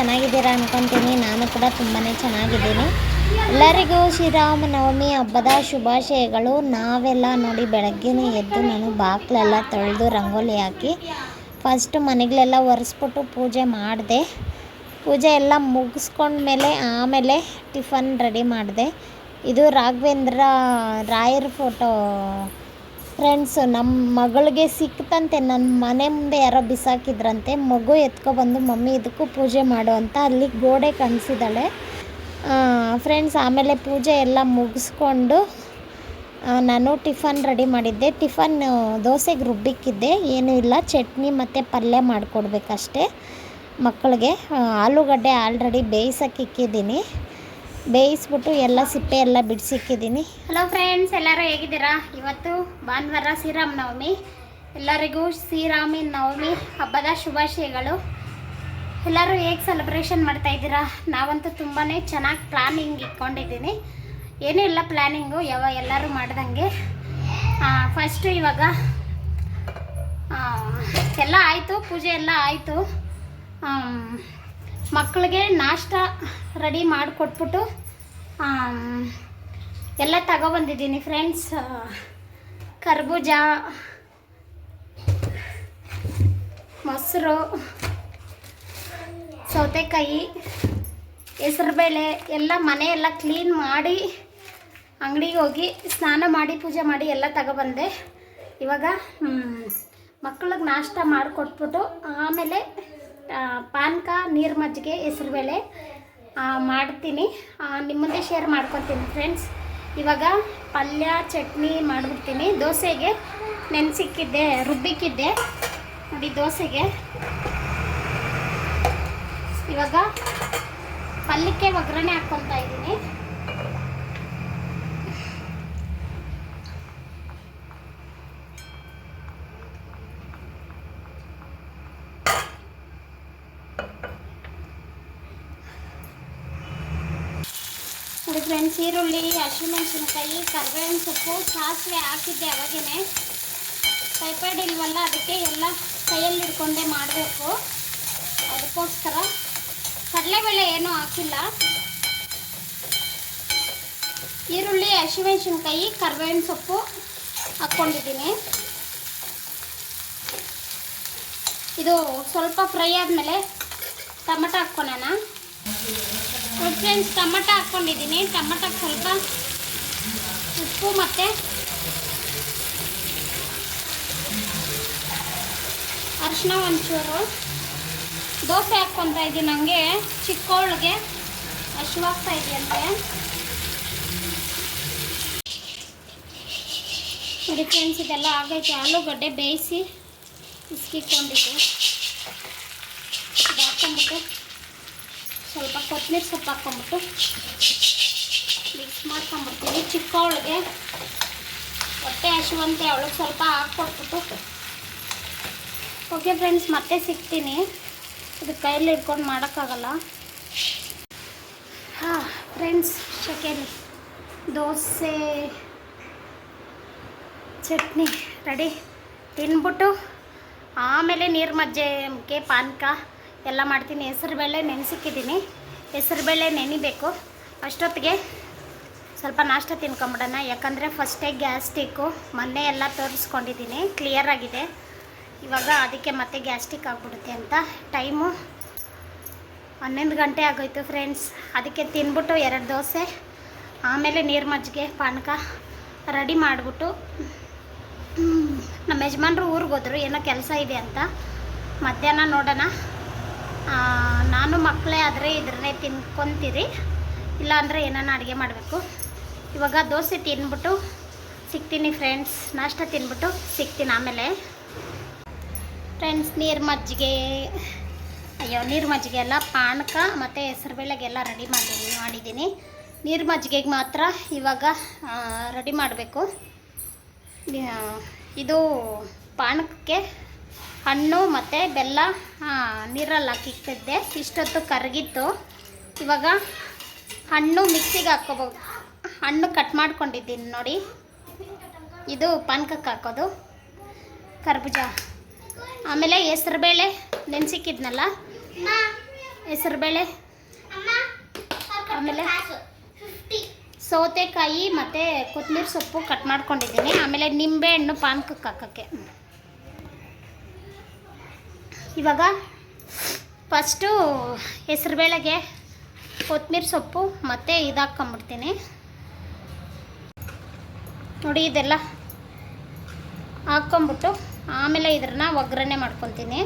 ಚೆನ್ನಾಗಿದ್ದೀರಾ ಅನ್ಕೊತೀನಿ. ನಾನು ಕೂಡ ತುಂಬಾ ಚೆನ್ನಾಗಿದ್ದೀನಿ. ಎಲ್ಲರಿಗೂ ಶ್ರೀರಾಮನವಮಿ ಹಬ್ಬದ ಶುಭಾಶಯಗಳು. ನಾವೆಲ್ಲ ನೋಡಿ ಬೆಳಗ್ಗೆನೇ ಎದ್ದು ನಾನು ಬಾಗಿಲೆಲ್ಲ ತೊಳೆದು ರಂಗೋಲಿ ಹಾಕಿ ಫಸ್ಟ್ ಮನೆಗಳೆಲ್ಲ ಒರೆಸ್ಬಿಟ್ಟು ಪೂಜೆ ಮಾಡಿದೆ. ಪೂಜೆ ಎಲ್ಲ ಮುಗಿಸ್ಕೊಂಡ್ಮೇಲೆ ಆಮೇಲೆ ಟಿಫನ್ ರೆಡಿ ಮಾಡಿದೆ. ಇದು ರಾಘವೇಂದ್ರ ರಾಯರ ಫೋಟೋ ಫ್ರೆಂಡ್ಸ್ ನಮ್ಮ ಮಗಳಿಗೆ ಸಿಕ್ತಂತೆ ನನ್ನ ಮನೆ ಮುಂದೆ ಯಾರೋ ಬಿಸಾಕಿದ್ರಂತೆ, ಮಗು ಎತ್ಕೊಬಂದು ಮಮ್ಮಿ ಇದಕ್ಕೂ ಪೂಜೆ ಮಾಡು ಅಂತ ಅಲ್ಲಿ ಗೋಡೆ ಕಾಣಿಸಿದಾಳೆ ಫ್ರೆಂಡ್ಸ್ ಆಮೇಲೆ ಪೂಜೆ ಎಲ್ಲ ಮುಗಿಸ್ಕೊಂಡು ನಾನು ಟಿಫನ್ ರೆಡಿ ಮಾಡಿದ್ದೆ. ಟಿಫನ್ ದೋಸೆಗೆ ರುಬ್ಬಿಕ್ಕಿದ್ದೆ. ಏನೂ ಇಲ್ಲ, ಚಟ್ನಿ ಮತ್ತು ಪಲ್ಯ ಮಾಡಿಕೊಡ್ಬೇಕಷ್ಟೇ ಮಕ್ಕಳಿಗೆ. ಆಲೂಗಡ್ಡೆ ಆಲ್ರೆಡಿ ಬೇಯಿಸೋಕೆ ಇಕ್ಕಿದ್ದೀನಿ. ಬೇಯಿಸ್ಬಿಟ್ಟು ಎಲ್ಲ ಸಿಪ್ಪೆ ಎಲ್ಲ ಬಿಡಿಸಿಕ್ಕಿದ್ದೀನಿ ಹಲೋ ಫ್ರೆಂಡ್ಸ್ ಎಲ್ಲರೂ ಹೇಗಿದ್ದೀರಾ? ಇವತ್ತು ಭಾನುವಾರ ಶ್ರೀರಾಮನವಮಿ ಎಲ್ಲರಿಗೂ ಶ್ರೀರಾಮಿ ನವಮಿ ಹಬ್ಬದ ಶುಭಾಶಯಗಳು. ಎಲ್ಲರೂ ಹೇಗೆ ಸೆಲೆಬ್ರೇಷನ್ ಮಾಡ್ತಾ ಇದ್ದೀರಾ? ನಾವಂತೂ ತುಂಬಾ ಚೆನ್ನಾಗಿ ಪ್ಲಾನಿಂಗ್ ಇಟ್ಕೊಂಡಿದ್ದೀನಿ. ಏನೂ ಇಲ್ಲ ಪ್ಲ್ಯಾನಿಂಗು ಯಾವ ಎಲ್ಲರೂ ಮಾಡ್ದಂಗೆ. ಫಸ್ಟು ಇವಾಗ ಎಲ್ಲ ಆಯಿತು, ಪೂಜೆ ಎಲ್ಲ ಆಯಿತು. ಮಕ್ಕಳಿಗೆ ನಾಷ್ಟ ರೆಡಿ ಮಾಡಿಕೊಟ್ಬಿಟ್ಟು ಎಲ್ಲ ತಗೊಬಂದಿದ್ದೀನಿ ಫ್ರೆಂಡ್ಸ್. ಕರ್ಬೂಜ, ಮೊಸರು, ಸೌತೆಕಾಯಿ, ಹೆಸರುಬೇಳೆ, ಎಲ್ಲ ಮನೆ ಎಲ್ಲ ಕ್ಲೀನ್ ಮಾಡಿ ಅಂಗಡಿಗೆ ಹೋಗಿ ಸ್ನಾನ ಮಾಡಿ, ಪೂಜೆ ಮಾಡಿ ಎಲ್ಲ ತಗೊಬಂದೆ. ಇವಾಗ ಮಕ್ಕಳಿಗೆ ನಾಷ್ಟ ಮಾಡಿಕೊಟ್ಬಿಟ್ಟು ಆಮೇಲೆ ಪಾನಕ ನೀರು ಮಜ್ಜಿಗೆ ಹೆಸರುಬೇಳೆ ಬೇಳೆ ಮಾಡ್ತೀನಿ. ನಿಮ್ಮ ಮುಂದೆ ಶೇರ್ ಮಾಡ್ಕೊತೀನಿ ಫ್ರೆಂಡ್ಸ್ ಇವಾಗ ಪಲ್ಯ, ಚಟ್ನಿ ಮಾಡಿಬಿಡ್ತೀನಿ. ದೋಸೆಗೆ ನೆನೆಸಿಕ್ಕಿದ್ದೆ, ರುಬ್ಬಿಕ್ಕಿದ್ದೆ. ನೋಡಿ, ದೋಸೆಗೆ. ಇವಾಗ ಪಲ್ಯಕ್ಕೆ ಒಗ್ಗರಣೆ ಹಾಕ್ಕೊತಾ ಇದ್ದೀನಿ. ನೋಡಿ ಫ್ರೆಂಡ್ಸ್ ಈರುಳ್ಳಿ ಹಸಿಮೆಣಸಿನಕಾಯಿ ಕರ್ಬೇವಿನ ಸೊಪ್ಪು, ಸಾಸಿವೆ ಹಾಕಿದ್ದೆ ಅವಾಗೇ ಟೈಫಾಯ್ಡ್ ಇಲ್ವಲ್ಲ, ಅದಕ್ಕೆ ಎಲ್ಲ ಕೈಯಲ್ಲಿ ಹಿಡ್ಕೊಂಡೇ ಮಾಡಬೇಕು. ಅದಕ್ಕೋಸ್ಕರ ಕಡಲೆಬೇಳೆ ಏನೂ ಹಾಕಿಲ್ಲ. ಈರುಳ್ಳಿ ಹಸಿಮೆಣಸಿನ್ಕಾಯಿ ಕರ್ಬೇವಿನ ಸೊಪ್ಪು ಹಾಕ್ಕೊಂಡಿದ್ದೀನಿ. ಇದು ಸ್ವಲ್ಪ ಫ್ರೈ ಆದಮೇಲೆ ಟೊಮೆಟೊ ಹಾಕ್ಕೊಳೋಣ. ಫ್ರೆಂಡ್ಸ್ ಟೊಮೆಟೊ ಹಾಕ್ಕೊಂಡಿದ್ದೀನಿ ಟೊಮಟೊ ಸ್ವಲ್ಪ ಉಪ್ಪು ಮತ್ತು ಅರಿಶಿನ ಒಂಚೂರು. ದೋಸೆ ಹಾಕ್ಕೊತಾ ಇದ್ದೀನಿ ನನಗೆ ಚಿಕ್ಕವಳಿಗೆ ಹಶುವಾಗ್ತಾ ಇದೆಯಂತೆ ನೋಡಿ ಫ್ರೆಂಡ್ಸ್ ಇದೆಲ್ಲ ಆಗೈತೆ. ಆಲೂಗಡ್ಡೆ ಬೇಯಿಸಿ ಇಸ್ಕಿಕೊಂಡಿದ್ದೆ ಹಾಕ್ಕೊಂಡ್ಬಿಟ್ಟು ಸ್ವಲ್ಪ ಕೊತ್ತಂಬರಿ ಸೊಪ್ಪು ಹಾಕ್ಕೊಂಬಿಟ್ಟು ಮಿಕ್ಸ್ ಮಾಡ್ಕೊಂಬಿಡ್ತೀನಿ ಚಿಕ್ಕವಳಿಗೆ ಹೊಟ್ಟೆ ಹಸಿವಂತೆ ಅವಳಿಗೆ ಸ್ವಲ್ಪ ಹಾಕ್ಕೊಟ್ಬಿಟ್ಟು. ಓಕೆ ಫ್ರೆಂಡ್ಸ್ ಮತ್ತೆ ಸಿಗ್ತೀನಿ. ಇದು ಕೈಯಲ್ಲಿ ಇಟ್ಕೊಂಡು ಮಾಡೋಕ್ಕಾಗಲ್ಲ. ಹಾಂ ಫ್ರೆಂಡ್ಸ್ ಶೆಕೆಲಿ ದೋಸೆ, ಚಟ್ನಿ ರೆಡಿ ತಿನ್ಬಿಟ್ಟು ಆಮೇಲೆ ನೀರು ಮಜ್ಜಿಗೆ ಪಾನಕ. ಎಲ್ಲ ಮಾಡ್ತೀನಿ. ಹೆಸರುಬೇಳೆ ನೆನೆಸಿಕ್ಕಿದ್ದೀನಿ. ಹೆಸರುಬೇಳೆ ನೆನಿಬೇಕು. ಅಷ್ಟೊತ್ತಿಗೆ ಸ್ವಲ್ಪ ನಾಷ್ಟ ತಿನ್ಕೊಂಬಿಡೋಣ. ಯಾಕಂದರೆ ಫಸ್ಟೇ ಗ್ಯಾಸ್ಟಿಕ್ಕು ಮೊನ್ನೆ ಎಲ್ಲ ತೋರಿಸ್ಕೊಂಡಿದ್ದೀನಿ. ಕ್ಲಿಯರ್ ಆಗಿದೆ. ಇವಾಗ ಅದಕ್ಕೆ ಮತ್ತೆ ಗ್ಯಾಸ್ಟಿಕ್ ಆಗಿಬಿಡುತ್ತೆ ಅಂತ. ಟೈಮು ಹನ್ನೊಂದು ಗಂಟೆ ಆಗೋಯ್ತು ಫ್ರೆಂಡ್ಸ್ ಅದಕ್ಕೆ ತಿನ್ಬಿಟ್ಟು ಎರಡು ದೋಸೆ, ಆಮೇಲೆ ನೀರು ಮಜ್ಜಿಗೆ, ಪಾನಕ ರೆಡಿ ಮಾಡಿಬಿಟ್ಟು ನಮ್ಮ ಯಜಮಾನ್ರು ಊರಿಗೆ ಹೋದ್ರು. ಏನೋ ಕೆಲಸ ಇದೆ ಅಂತ. ಮಧ್ಯಾಹ್ನ ನೋಡೋಣ. ನಾನು ಮಕ್ಕಳೇ ಆದರೆ ಇದ್ರನ್ನೇ ತಿನ್ಕೊತೀರಿ. ಇಲ್ಲಾಂದರೆ ಏನಾನ ಅಡುಗೆ ಮಾಡಬೇಕು. ಇವಾಗ ದೋಸೆ ತಿನ್ಬಿಟ್ಟು ಸಿಗ್ತೀನಿ ಫ್ರೆಂಡ್ಸ್ ನಾಷ್ಟ ತಿನ್ಬಿಟ್ಟು ಸಿಗ್ತೀನಿ ಆಮೇಲೆ. ಫ್ರೆಂಡ್ಸ್ ನೀರು ಮಜ್ಜಿಗೆ. ಅಯ್ಯೋ, ನೀರು ಮಜ್ಜಿಗೆ ಎಲ್ಲ ಪಾನಕ ಮತ್ತು ಹೆಸರುಬೇಳೆಗೆಲ್ಲ ರೆಡಿ ಮಾಡಿದ್ದೀನಿ ಮಾಡಿದ್ದೀನಿ ನೀರು ಮಜ್ಜಿಗೆಗೆ ಮಾತ್ರ ಇವಾಗ ರೆಡಿ ಮಾಡಬೇಕು. ಇದು ಪಾನಕಕ್ಕೆ ಹಣ್ಣು ಮತ್ತು ಬೆಲ್ಲ ನೀರಲ್ಲಿ ಹಾಕಿಟ್ಟಿದ್ದೆ. ಇಷ್ಟೊತ್ತು ಕರಗಿತ್ತು. ಇವಾಗ ಹಣ್ಣು ಮಿಕ್ಸಿಗೆ ಹಾಕೋಬೋದು ಹಣ್ಣು ಕಟ್ ಮಾಡ್ಕೊಂಡಿದ್ದೀನಿ ನೋಡಿ. ಇದು ಪಾನಕಕ್ಕೆ ಹಾಕೋದು. ಕರ್ಬೂಜ. ಆಮೇಲೆ ಹೆಸ್ರುಬೇಳೆ, ನೆನೆಸಿಕ್ಕಿದ್ನಲ್ಲ? ಹೆಸರುಬೇಳೆ. ಆಮೇಲೆ ಸೌತೆಕಾಯಿ ಮತ್ತು ಕೊತ್ತಂಬರಿ ಸೊಪ್ಪು ಕಟ್ ಮಾಡ್ಕೊಂಡಿದ್ದೀನಿ. ಆಮೇಲೆ ನಿಂಬೆ ಹಣ್ಣು ಪಾನಕಕ್ಕೆ ಹಾಕೋಕ್ಕೆ. ಇವಾಗ ಫಸ್ಟು ಹೆಸರುಬೇಳೆಗೆ ಕೊತ್ತಂಬರಿ ಸೊಪ್ಪು ಮತ್ತು ಇದು ಹಾಕ್ಕೊಂಬಿಡ್ತೀನಿ ನೋಡಿ ಇದೆಲ್ಲ ಹಾಕ್ಕೊಂಬಿಟ್ಟು ಆಮೇಲೆ ಇದ್ರನ್ನ ಒಗ್ಗರಣೆ ಮಾಡ್ಕೊತೀನಿ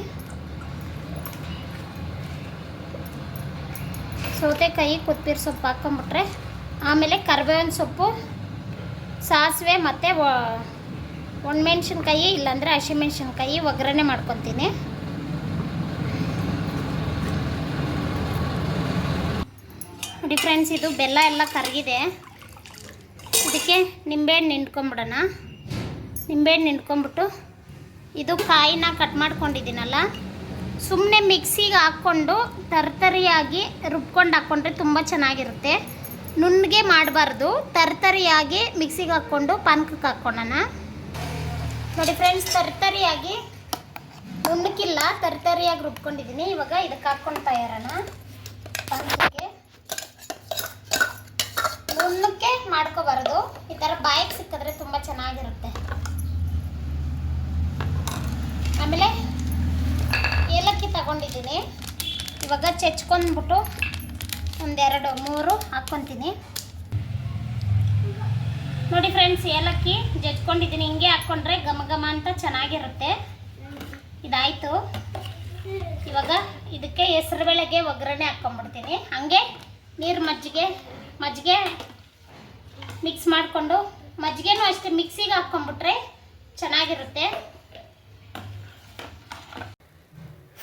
ಸೌತೆಕಾಯಿ, ಕೊತ್ತಂಬರಿ ಸೊಪ್ಪು ಹಾಕ್ಕೊಂಬಿಟ್ರೆ ಆಮೇಲೆ ಕರಿಬೇವಿನ ಸೊಪ್ಪು, ಸಾಸಿವೆ ಮತ್ತು ಒಣಮೆಣ್ಸಿನ್ಕಾಯಿ ಇಲ್ಲಾಂದರೆ ಹಸಿಮೆಣ್ಸಿನ್ಕಾಯಿ ಒಗ್ಗರಣೆ ಮಾಡ್ಕೊತೀನಿ ನೋಡಿ ಫ್ರೆಂಡ್ಸ್ ಇದು ಬೆಲ್ಲ ಎಲ್ಲ ಕರಗಿದೆ. ಇದಕ್ಕೆ ನಿಂಬೆಹಣ್ಣು ನಿಂಟ್ಕೊಂಬಿಡೋಣ ನಿಂಬೆಹಣ್ಣು ನಿಂಟ್ಕೊಂಬಿಟ್ಟು ಇದು ಕಾಯಿನ ಕಟ್ ಮಾಡ್ಕೊಂಡಿದ್ದೀನಲ್ಲ. ಸುಮ್ಮನೆ ಮಿಕ್ಸಿಗೆ ಹಾಕ್ಕೊಂಡು ತರ್ತರಿಯಾಗಿ ರುಬ್ಕೊಂಡು ಹಾಕ್ಕೊಂಡ್ರೆ ತುಂಬ ಚೆನ್ನಾಗಿರುತ್ತೆ. ನುಣ್ಣಗೆ ಮಾಡಬಾರ್ದು. ತರ್ತರಿಯಾಗಿ ಮಿಕ್ಸಿಗೆ ಹಾಕ್ಕೊಂಡು ಪಾನಕಕ್ಕೆ ಹಾಕ್ಕೊಳ್ಳೋಣ. ನೋಡಿ ಫ್ರೆಂಡ್ಸ್ ತರ್ತರಿಯಾಗಿ ನುಣ್ಣಕ್ಕಿಲ್ಲ, ತರ್ತರಿಯಾಗಿ ರುಬ್ಕೊಂಡಿದ್ದೀನಿ. ಇವಾಗ ಇದಕ್ಕೆ ಹಾಕ್ಕೊಂಡು ಇರೋಣ ಪಾನಕಕ್ಕೆ ಮಾಡ್ಕೋಬಾರದು. ಈ ಥರ ಬಾಯಿಗೆ ಸಿಕ್ಕಿದ್ರೆ ತುಂಬ ಚೆನ್ನಾಗಿರುತ್ತೆ. ಆಮೇಲೆ ಏಲಕ್ಕಿ ತಗೊಂಡಿದ್ದೀನಿ. ಇವಾಗ ಚೆಚ್ಕೊಂಡ್ಬಿಟ್ಟು ಒಂದೆರಡು, ಮೂರು ಹಾಕ್ಕೊತೀನಿ. ನೋಡಿ ಫ್ರೆಂಡ್ಸ್, ಏಲಕ್ಕಿ ಜಜ್ಕೊಂಡಿದ್ದೀನಿ. ಹಿಂಗೆ ಹಾಕ್ಕೊಂಡ್ರೆ ಘಮ ಘಮ ಅಂತ ಚೆನ್ನಾಗಿರುತ್ತೆ. ಇದಾಯಿತು. ಇವಾಗ ಇದಕ್ಕೆ ಹೆಸರುಬೇಳೆಗೆ ಒಗ್ಗರಣೆ ಹಾಕ್ಕೊಂಡ್ಬಿಡ್ತೀನಿ. ಹಂಗೆ ನೀರು ಮಜ್ಜಿಗೆ ಮಜ್ಜಿಗೆ ಮಿಕ್ಸ್ ಮಾಡಿಕೊಂಡು ಮಜ್ಜಿಗೆನೂ ಅಷ್ಟೇ ಮಿಕ್ಸಿಗೆ ಹಾಕ್ಕೊಂಡ್ಬಿಟ್ರೆ ಚೆನ್ನಾಗಿರುತ್ತೆ.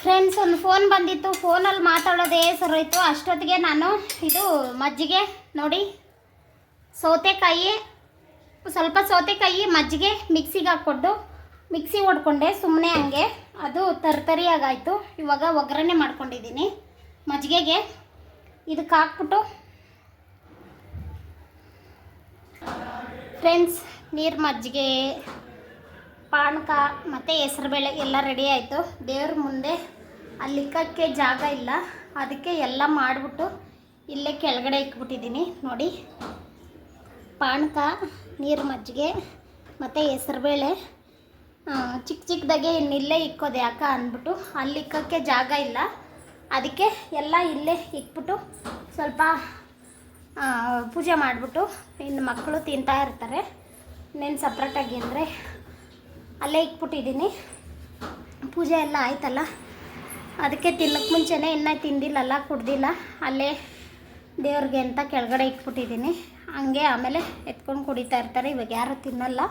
ಫ್ರೆಂಡ್ಸ್ ಒಂದು ಫೋನ್ ಬಂದಿತ್ತು. ಫೋನಲ್ಲಿ ಮಾತಾಡೋದೇ ಸರೋಯ್ತು ಅಷ್ಟೊತ್ತಿಗೆ ನಾನು ಇದು ಮಜ್ಜಿಗೆ ನೋಡಿ, ಸೌತೆಕಾಯಿ, ಸ್ವಲ್ಪ ಸೌತೆಕಾಯಿ ಮಜ್ಜಿಗೆ ಮಿಕ್ಸಿಗೆ ಹಾಕ್ಕೊಂಡು ಮಿಕ್ಸಿ ಹೊಡ್ಕೊಂಡೆ ಸುಮ್ಮನೆ ಹಂಗೆ. ಅದು ತರ್ತರಿಯಾಗಾಯಿತು. ಇವಾಗ ಒಗ್ಗರಣೆ ಮಾಡ್ಕೊಂಡಿದ್ದೀನಿ ಮಜ್ಜಿಗೆಗೆ. ಇದಕ್ಕೆ ಹಾಕ್ಬಿಟ್ಟು ಫ್ರೆಂಡ್ಸ್, ನೀರು ಮಜ್ಜಿಗೆ, ಪಾನಕ ಮತ್ತು ಹೆಸರುಬೇಳೆ ಎಲ್ಲ ರೆಡಿ ಆಯಿತು. ದೇವ್ರ ಮುಂದೆ ಅಲ್ಲಿ ಇಕ್ಕಕ್ಕೆ ಜಾಗ ಇಲ್ಲ. ಅದಕ್ಕೆ ಎಲ್ಲ ಮಾಡಿಬಿಟ್ಟು ಇಲ್ಲೇ ಕೆಳಗಡೆ ಇಕ್ಬಿಟ್ಟಿದ್ದೀನಿ. ನೋಡಿ, ಪಾನಕ, ನೀರು ಮಜ್ಜಿಗೆ ಮತ್ತು ಹೆಸರುಬೇಳೆ ಚಿಕ್ಕ ಚಿಕ್ಕದಾಗೆ ಇನ್ನಿಲ್ಲೇ ಇಕ್ಕೋದು ಯಾಕೆ ಅಂದ್ಬಿಟ್ಟು ಅಲ್ಲಿ ಇಕ್ಕೋಕ್ಕೆ ಜಾಗ ಇಲ್ಲ. ಅದಕ್ಕೆ ಎಲ್ಲ ಇಲ್ಲೇ ಇಕ್ಬಿಟ್ಟು ಸ್ವಲ್ಪ ಪೂಜೆ ಮಾಡಿಬಿಟ್ಟು ಇನ್ನು ಮಕ್ಕಳು ತಿಂತಾ ಇರ್ತಾರೆ. ಇನ್ನೇನು ಸಪ್ರೇಟಾಗಿ ಅಂದರೆ ಅಲ್ಲೇ ಇಕ್ಬಿಟ್ಟಿದ್ದೀನಿ ಪೂಜೆ ಎಲ್ಲ ಆಯ್ತಲ್ಲ? ಅದಕ್ಕೆ ತಿನ್ನಕ್ಕೆ ಮುಂಚೆನೇ ಇನ್ನೂ ತಿಂದಿಲ್ಲಲ್ಲ ಕುಡ್ದಿಲ್ಲ. ಅಲ್ಲೇ ದೇವ್ರಿಗೆ ಅಂತ ಕೆಳಗಡೆ ಇಟ್ಬಿಟ್ಟಿದ್ದೀನಿ. ಹಂಗೆ ಆಮೇಲೆ ಎತ್ಕೊಂಡು ಕುಡಿತಾ ಇರ್ತಾರೆ. ಇವಾಗ ಯಾರು ತಿನ್ನಲ್ಲ.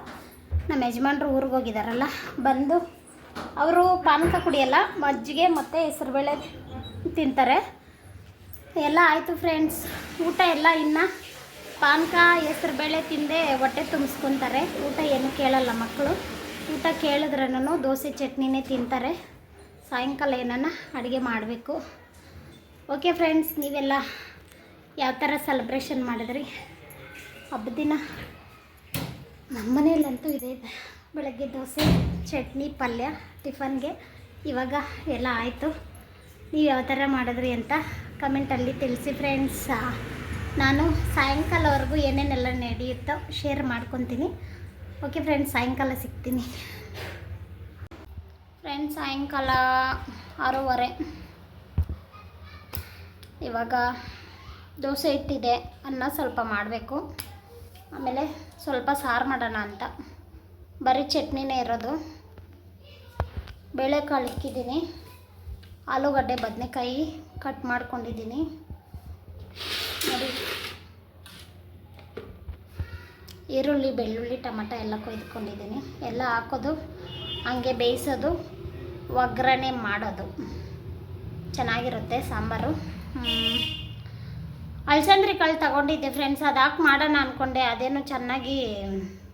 ನಮ್ಮ ಯಜಮಾನ್ರು ಊರಿಗೆ ಹೋಗಿದಾರಲ್ಲ. ಬಂದು ಅವರು ಪಾನಕ ಕುಡಿಯಲ್ಲ, ಮಜ್ಜಿಗೆ ಮತ್ತು ಹೆಸರುಬೇಳೆ ತಿಂತಾರೆ. ಎಲ್ಲ ಆಯಿತು ಫ್ರೆಂಡ್ಸ್ ಊಟ ಎಲ್ಲ ಇನ್ನು? ಪಾನಕ ಹೆಸರುಬೇಳೆ ತಿಂದೆ ಹೊಟ್ಟೆ ತುಂಬಿಸ್ಕೊತಾರೆ. ಊಟ ಏನು ಕೇಳಲ್ಲ ಮಕ್ಕಳು. ಊಟ ಕೇಳಿದ್ರೂ ದೋಸೆ ಚಟ್ನಿನೇ ತಿಂತಾರೆ. ಸಾಯಂಕಾಲ ಏನನ್ನ ಅಡುಗೆ ಮಾಡಬೇಕು. ಓಕೆ ಫ್ರೆಂಡ್ಸ್ ನೀವೆಲ್ಲ ಯಾವ ಥರ ಸೆಲೆಬ್ರೇಷನ್ ಮಾಡಿದ್ರಿ? ಹಬ್ಬದ ದಿನ? ನಮ್ಮ ಮನೆಯಲ್ಲಂತೂ ಇದೆ ಇದೆ. ಬೆಳಗ್ಗೆ ದೋಸೆ, ಚಟ್ನಿ, ಪಲ್ಯ ಟಿಫನ್ಗೆ ಇವಾಗ ಎಲ್ಲ ಆಯಿತು. ನೀವು ಯಾವ ಥರ ಮಾಡಿದ್ರಿ ಅಂತ ಕಮೆಂಟಲ್ಲಿ ತಿಳಿಸಿ ಫ್ರೆಂಡ್ಸ್ ನಾನು ಸಾಯಂಕಾಲವರೆಗೂ ಏನೇನೆಲ್ಲ ನಡೆಯುತ್ತೋ ಶೇರ್ ಮಾಡ್ಕೊತೀನಿ. ಓಕೆ ಫ್ರೆಂಡ್ಸ್ ಸಾಯಂಕಾಲ ಸಿಗ್ತೀನಿ. ಫ್ರೆಂಡ್ಸ್ ಸಾಯಂಕಾಲ ಆರೂವರೆ. ಇವಾಗ ದೋಸೆ ಇಟ್ಟಿದೆ ಅನ್ನ ಸ್ವಲ್ಪ ಮಾಡಬೇಕು. ಆಮೇಲೆ ಸ್ವಲ್ಪ ಸಾರು ಮಾಡೋಣ ಅಂತ. ಬರೀ ಚಟ್ನಿನೇ ಇರೋದು. ಬೇಳೆಕಾಳು ಇಕ್ಕಿದ್ದೀನಿ. ಆಲೂಗಡ್ಡೆ, ಬದನೆಕಾಯಿ ಕಟ್ ಮಾಡ್ಕೊಂಡಿದ್ದೀನಿ. ನೋಡಿ. ಈರುಳ್ಳಿ, ಬೆಳ್ಳುಳ್ಳಿ, ಟೊಮಟ ಎಲ್ಲ ಕೊಯ್ದುಕೊಂಡಿದ್ದೀನಿ. ಎಲ್ಲ ಹಾಕೋದು, ಹಂಗೆ ಬೇಯಿಸೋದು, ಒಗ್ಗರಣೆ ಮಾಡೋದು. ಚೆನ್ನಾಗಿರುತ್ತೆ ಸಾಂಬಾರು. ಅಲಸಂದ್ರಿ ಕಾಳು ತಗೊಂಡಿದ್ದೆ ಫ್ರೆಂಡ್ಸ್ ಅದು ಹಾಕಿ ಮಾಡೋಣ ಅಂದ್ಕೊಂಡೆ ಅದೇನು ಚೆನ್ನಾಗಿ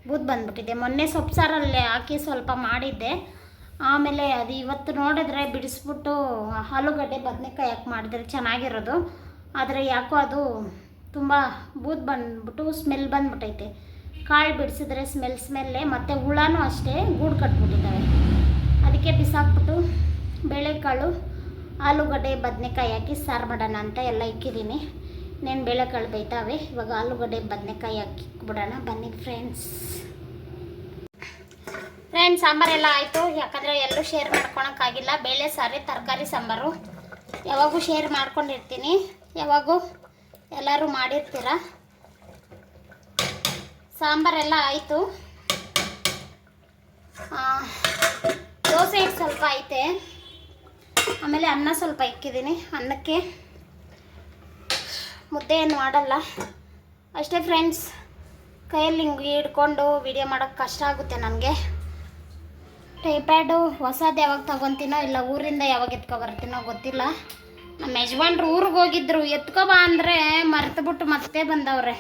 ಬೂದ್ ಬಂದ್ಬಿಟ್ಟಿದೆ. ಮೊನ್ನೆ ಸೊಪ್ಪು ಸಾರಲ್ಲಿ ಹಾಕಿ ಸ್ವಲ್ಪ ಮಾಡಿದ್ದೆ. ಆಮೇಲೆ ಅದು ಇವತ್ತು ನೋಡಿದ್ರೆ ಬಿಡಿಸ್ಬಿಟ್ಟು ಆಲೂಗಡ್ಡೆ ಬದನೆಕಾಯಿ ಯಾಕೆ ಮಾಡಿದ್ರೆ ಚೆನ್ನಾಗಿರೋದು. ಆದರೆ ಯಾಕೋ ಅದು ತುಂಬ ಬೂದ್ ಬಂದ್ಬಿಟ್ಟು ಸ್ಮೆಲ್ ಬಂದ್ಬಿಟ್ಟೈತೆ ಕಾಳು ಬಿಡಿಸಿದ್ರೆ ಸ್ಮೆಲ್ ಸ್ಮೆಲ್ಲೇ ಮತ್ತು ಹುಳನೂ ಅಷ್ಟೇ ಗೂಡು ಕಟ್ಬಿಟ್ಟಿದ್ದಾವೆ. ಅದಕ್ಕೆ ಬಿಸಾಕ್ಬಿಟ್ಟು ಬೇಳೆಕಾಳು, ಆಲೂಗಡ್ಡೆ, ಬದನೆಕಾಯಿ ಹಾಕಿ ಸಾರು ಮಾಡೋಣ ಅಂತ ಎಲ್ಲ ಇಕ್ಕಿದ್ದೀನಿ. ಇನ್ನೇನು ಬೇಳೆಕಾಳು ಬೈತಾವೆ ಇವಾಗ ಆಲೂಗಡ್ಡೆ, ಬದನೆಕಾಯಿ ಹಾಕಿ ಬಿಡೋಣ ಬನ್ನಿ ಫ್ರೆಂಡ್ಸ್ ಫ್ರೆಂಡ್ಸ್ ಸಾಂಬಾರೆಲ್ಲ ಆಯಿತು. ಯಾಕಂದರೆ ಎಲ್ಲೂ ಶೇರ್ ಮಾಡ್ಕೊಳಕ್ಕಾಗಿಲ್ಲ ಬೇಳೆ, ಸಾರಿ, ತರಕಾರಿ, ಸಾಂಬಾರು. ಯಾವಾಗೂ ಶೇರ್ ಮಾಡ್ಕೊಂಡಿರ್ತೀನಿ. ಯಾವಾಗೂ ಎಲ್ಲರೂ ಮಾಡಿರ್ತೀರ? ಸಾಂಬಾರೆಲ್ಲ ಆಯಿತು. ದೋಸೆ ಹಿಟ್ಟು ಸ್ವಲ್ಪ ಐತೆ. ಆಮೇಲೆ ಅನ್ನ ಸ್ವಲ್ಪ ಇಕ್ಕಿದ್ದೀನಿ. ಅನ್ನಕ್ಕೆ ಮುದ್ದೆ ಏನು ಮಾಡಲ್ಲ. ಅಷ್ಟೇ ಫ್ರೆಂಡ್ಸ್ ಕೈಯಲ್ಲಿ ಹಿಂಗೆ ಹಿಡ್ಕೊಂಡು ವಿಡಿಯೋ ಮಾಡೋಕ್ಕೆ ಕಷ್ಟ ಆಗುತ್ತೆ ನನಗೆ. ಟೈಪ್ಯಾಡು ಹೊಸದು ಯಾವಾಗ ತಗೊತೀನೋ ಇಲ್ಲ ಊರಿಂದ ಯಾವಾಗ ಎತ್ಕೊ ಬರ್ತೀನೋ ಗೊತ್ತಿಲ್ಲ. ನಮ್ಮ ಯಜಮಾನ್ರು ಊರಿಗೆ ಹೋಗಿದ್ರು, ಎತ್ಕೊ ಬಾ ಅಂದರೆ ಮರೆತುಬಿಟ್ಟು ಮತ್ತೆ ಬಂದವ್ರೆ.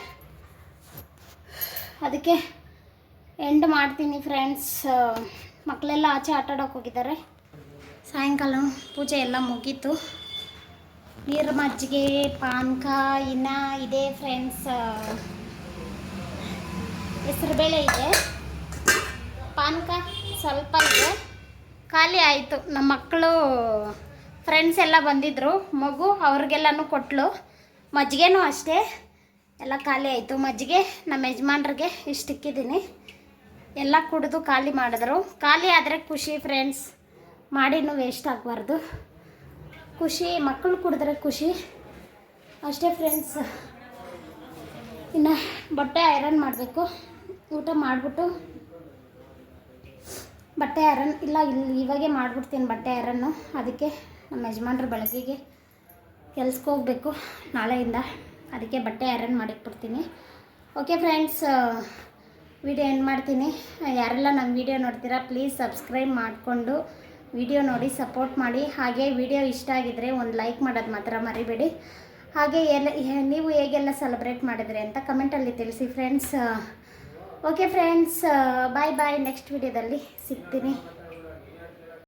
ಅದಕ್ಕೆ ಎಂಡ್ ಮಾಡ್ತೀನಿ ಫ್ರೆಂಡ್ಸ್ ಮಕ್ಕಳೆಲ್ಲ ಆಚೆ ಆಟಾಡೋಕೆ ಹೋಗಿದ್ದಾರೆ. ಸಾಯಂಕಾಲ ಪೂಜೆ ಎಲ್ಲ ಮುಗೀತು. ನೀರು ಮಜ್ಜಿಗೆ ಪಾನಕ ಇನ್ನು ಇದೆ ಫ್ರೆಂಡ್ಸ್ ಹೆಸರುಬೇಳೆ ಇದೆ. ಪಾನಕ ಸ್ವಲ್ಪ ಖಾಲಿ ಆಯಿತು. ನಮ್ಮ ಮಕ್ಕಳು ಫ್ರೆಂಡ್ಸ್ ಎಲ್ಲ ಬಂದಿದ್ದರು ಮಗು ಅವ್ರಿಗೆಲ್ಲನೂ ಕೊಟ್ಟಳು ಮಜ್ಜಿಗೆನೂ ಅಷ್ಟೇ. ಎಲ್ಲ ಖಾಲಿ ಆಯಿತು. ಮಜ್ಜಿಗೆ ನಮ್ಮ ಯಜಮಾನ್ರಿಗೆ ಇಷ್ಟಿಕ್ಕಿದ್ದೀನಿ ಎಲ್ಲ ಕುಡಿದು ಖಾಲಿ ಮಾಡಿದ್ರು. ಖಾಲಿ ಆದರೆ ಖುಷಿ ಫ್ರೆಂಡ್ಸ್ ಮಾಡಿನೂ ವೇಸ್ಟ್ ಆಗಬಾರ್ದು. ಖುಷಿ ಮಕ್ಕಳು ಕುಡಿದ್ರೆ ಖುಷಿ. ಅಷ್ಟೇ ಫ್ರೆಂಡ್ಸ್ ಇನ್ನು ಬಟ್ಟೆ ಐರನ್ ಮಾಡಬೇಕು. ಊಟ ಮಾಡಿಬಿಟ್ಟು ಬಟ್ಟೆ ಐರನ್ ಇಲ್ಲ ಇಲ್ಲಿ ಇವಾಗೆ ಮಾಡಿಬಿಡ್ತೀನಿ ಬಟ್ಟೆ ಐರನ್ನು ಅದಕ್ಕೆ ನಮ್ಮ ಯಜಮಾನ್ರು ಬೆಳಗ್ಗೆಗೆ ಕೆಲ್ಸಕ್ಕೆ ಹೋಗಬೇಕು. ನಾಳೆಯಿಂದ ಅದಕ್ಕೆ ಬಟ್ಟೆ ಐರನ್ ಮಾಡಿಟ್ಬಿಡ್ತೀನಿ. ಓಕೆ ಫ್ರೆಂಡ್ಸ್ ವಿಡಿಯೋ ಎಂಡ್ ಮಾಡ್ತೀನಿ. ಯಾರೆಲ್ಲ ನಮ್ಮ ವಿಡಿಯೋ ನೋಡ್ತೀರಾ ಪ್ಲೀಸ್ ಸಬ್ಸ್ಕ್ರೈಬ್ ಮಾಡಿಕೊಂಡು ವಿಡಿಯೋ ನೋಡಿ ಸಪೋರ್ಟ್ ಮಾಡಿ. ಹಾಗೆ ವಿಡಿಯೋ ಇಷ್ಟ ಆಗಿದ್ರೆ ಒಂದು ಲೈಕ್ ಮಾಡೋದು ಮಾತ್ರ ಮರಿಬೇಡಿ. ಹಾಗೆ ಎಲ್ಲ ನೀವು ಹೇಗೆಲ್ಲ ಸೆಲೆಬ್ರೇಟ್ ಮಾಡಿದ್ರಿ ಅಂತ ಕಮೆಂಟಲ್ಲಿ ತಿಳಿಸಿ friends okay friends bye bye next ವಿಡಿಯೋದಲ್ಲಿ ಸಿಗ್ತೀನಿ.